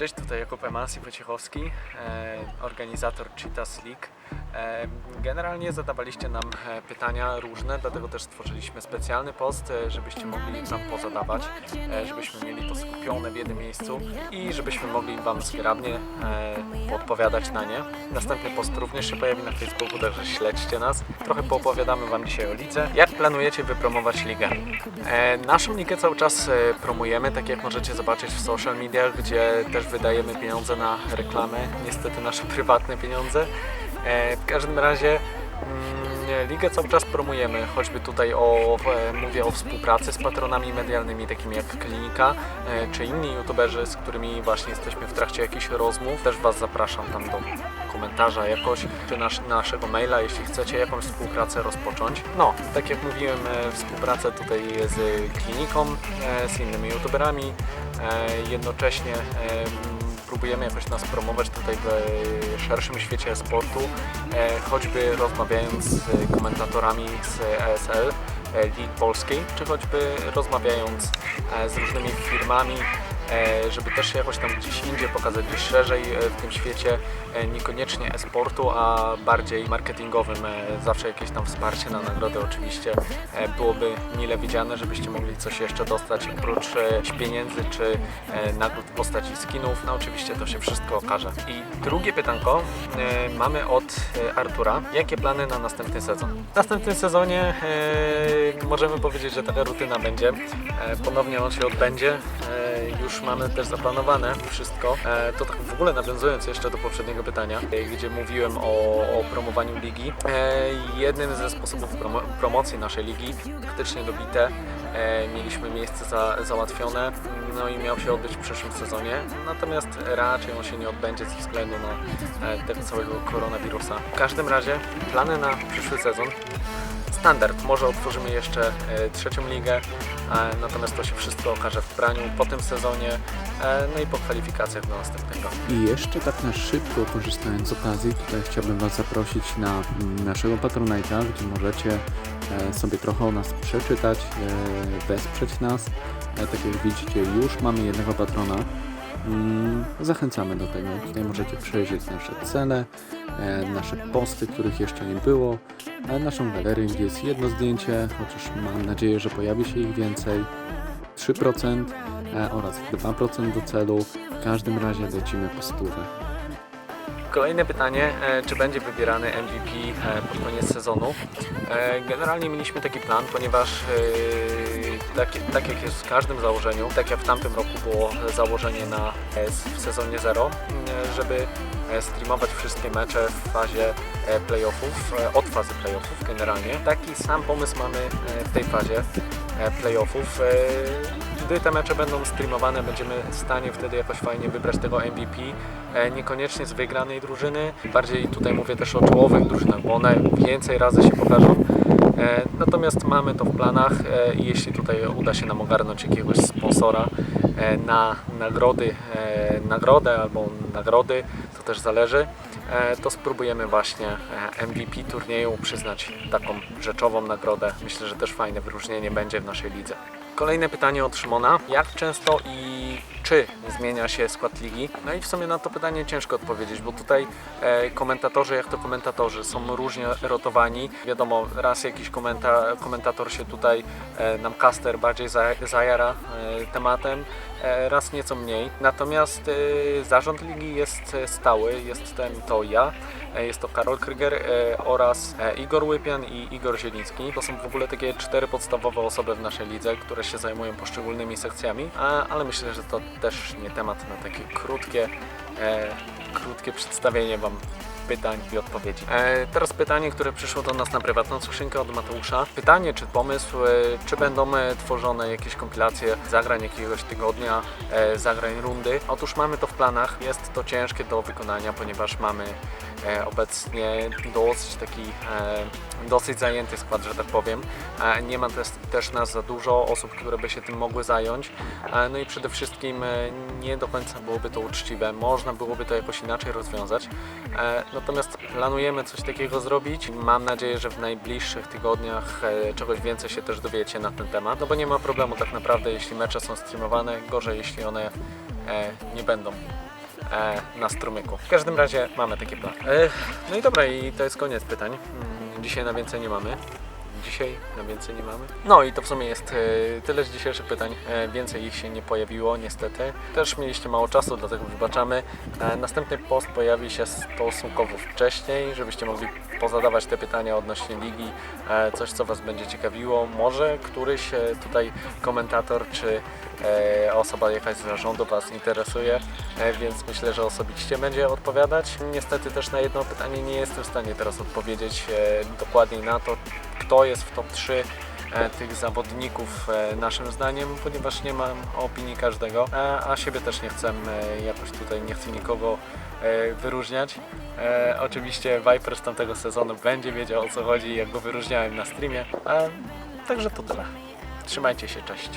Cześć, tutaj Jakub Emansi Wojciechowski, e, organizator Cheetahs League. E, generalnie zadawaliście nam e, pytania różne, dlatego też stworzyliśmy specjalny post, e, żebyście mogli nam pozadawać, żebyśmy mieli to skupione w jednym miejscu i żebyśmy mogli Wam zgrabnie odpowiadać na nie. Następny post również się pojawi na Facebooku, także śledźcie nas. Trochę poopowiadamy Wam dzisiaj o lidze. Jak planujecie wypromować ligę? Naszą ligę cały czas promujemy, tak jak możecie zobaczyć w social mediach, gdzie też wydajemy pieniądze na reklamę, niestety nasze prywatne pieniądze. E, w każdym razie mm, ligę cały czas promujemy, choćby tutaj o, e, mówię o współpracy z patronami medialnymi, takimi jak Klinika, e, czy inni youtuberzy, z którymi właśnie jesteśmy w trakcie jakichś rozmów. Też Was zapraszam tam do komentarza jakoś, czy nasz, naszego maila, jeśli chcecie jakąś współpracę rozpocząć. No, tak jak mówiłem, współpracę tutaj z kliniką, z innymi youtuberami, jednocześnie próbujemy jakoś nas promować tutaj w szerszym świecie sportu, e, choćby rozmawiając z komentatorami z ESL, e, League Polskiej, czy choćby rozmawiając e, z różnymi firmami, e, żeby też się jakoś tam gdzieś indziej pokazać, gdzieś szerzej e, w tym świecie, e, niekoniecznie e-sportu, a bardziej marketingowym. e, Zawsze jakieś tam wsparcie na nagrody oczywiście e, byłoby mile widziane, żebyście mogli coś jeszcze dostać oprócz e, pieniędzy czy e, nagród w postaci skinów. No oczywiście to się wszystko okaże. I drugie pytanko e, mamy od e, Artura. Jakie plany na następny sezon? W następnym sezonie e, możemy powiedzieć, że taka rutyna będzie. E, ponownie on się odbędzie. Już mamy też zaplanowane wszystko. E, to tak w ogóle nawiązując jeszcze do poprzedniego pytania, e, gdzie mówiłem o, o promowaniu ligi. E, jednym ze sposobów promo promocji naszej ligi, faktycznie dobite, mieliśmy miejsce za, załatwione, no i miał się odbyć w przyszłym sezonie, natomiast raczej on się nie odbędzie ze względu na tego całego koronawirusa. W każdym razie plany na przyszły sezon standard. Może otworzymy jeszcze e, trzecią ligę, e, natomiast to się wszystko okaże w praniu po tym sezonie, e, no i po kwalifikacjach do następnego. I jeszcze tak na szybko, korzystając z okazji, tutaj chciałbym Was zaprosić na mm, naszego Patronite'a, gdzie możecie sobie trochę o nas przeczytać, wesprzeć nas. Tak jak widzicie, już mamy jednego patrona. Mm, Zachęcamy do tego. Tutaj możecie przejrzeć nasze cele, e, nasze posty, których jeszcze nie było, naszą galerię, gdzie jest jedno zdjęcie, chociaż mam nadzieję, że pojawi się ich więcej. 3% e, oraz 2% do celu. W każdym razie lecimy po stówę. Kolejne pytanie, e, czy będzie wybierany MVP pod koniec sezonu? Generalnie mieliśmy taki plan, ponieważ tak, tak jak jest w każdym założeniu, tak jak w tamtym roku było założenie na w sezonie 0, żeby e, streamować wszystkie mecze w fazie e, playoffów, e, od fazy playoffów generalnie. Taki sam pomysł mamy w tej fazie playoffów. Gdy te mecze będą streamowane, będziemy w stanie wtedy jakoś fajnie wybrać tego MVP, niekoniecznie z wygranej drużyny. Bardziej tutaj mówię też o czołowych drużynach, bo one więcej razy się pokażą. E, Natomiast mamy to w planach e, i jeśli tutaj uda się nam ogarnąć jakiegoś sponsora e, na nagrody, nagrodę albo nagrody, to też zależy, to spróbujemy właśnie MVP turnieju przyznać taką rzeczową nagrodę. Myślę, że też fajne wyróżnienie będzie w naszej lidze. Kolejne pytanie od Szymona. Jak często i czy zmienia się skład ligi? No i w sumie na to pytanie ciężko odpowiedzieć, bo tutaj e, komentatorzy, jak to komentatorzy, są różnie rotowani. Wiadomo, raz jakiś komenta, komentator się tutaj, e, nam caster bardziej za, zajara e, tematem, raz nieco mniej. Natomiast e, zarząd ligi jest e, stały, jest ten to ja, e, jest to Karol Kryger e, oraz e, Igor Łypian i Igor Zieliński. To są w ogóle takie cztery podstawowe osoby w naszej lidze, które się zajmują poszczególnymi sekcjami, ale myślę, że to też nie temat na takie krótkie, e, krótkie przedstawienie Wam pytań i odpowiedzi. E, teraz pytanie, które przyszło do nas na prywatną skrzynkę od Mateusza. Pytanie czy pomysł, e, czy będą e, tworzone jakieś kompilacje zagrań jakiegoś tygodnia, e, zagrań rundy. Otóż mamy to w planach. Jest to ciężkie do wykonania, ponieważ mamy e, obecnie dosyć taki e, dosyć zajęty skład, że tak powiem. E, nie ma też, też nas za dużo osób, które by się tym mogły zająć. E, no i przede wszystkim e, nie do końca byłoby to uczciwe. Można byłoby to jakoś inaczej rozwiązać. E, natomiast planujemy coś takiego zrobić. Mam nadzieję, że w najbliższych tygodniach e, czegoś więcej się też dowiecie na ten temat. No bo nie ma problemu tak naprawdę, jeśli mecze są streamowane. Gorzej, jeśli one e, nie będą e, na strumyku. W każdym razie mamy taki plan. No i dobra, i to jest koniec pytań. Mm, Dzisiaj na więcej nie mamy. Dzisiaj na więcej nie mamy. No i to w sumie jest e, tyle z dzisiejszych pytań. E, więcej ich się nie pojawiło niestety. Też mieliście mało czasu, dlatego wybaczamy. E, następny post pojawi się stosunkowo wcześniej, żebyście mogli pozadawać te pytania odnośnie ligi, coś co Was będzie ciekawiło. Może któryś tutaj komentator czy osoba jakaś z zarządu Was interesuje, więc myślę, że osobiście będzie odpowiadać. Niestety też na jedno pytanie nie jestem w stanie teraz odpowiedzieć dokładniej na to, kto jest w top 3 e, tych zawodników e, naszym zdaniem, ponieważ nie mam opinii każdego, a, a siebie też nie chcę e, jakoś tutaj, nie chcę nikogo wyróżniać. Oczywiście Viper z tamtego sezonu będzie wiedział o co chodzi, jak go wyróżniałem na streamie, e, także to tyle. Trzymajcie się, cześć.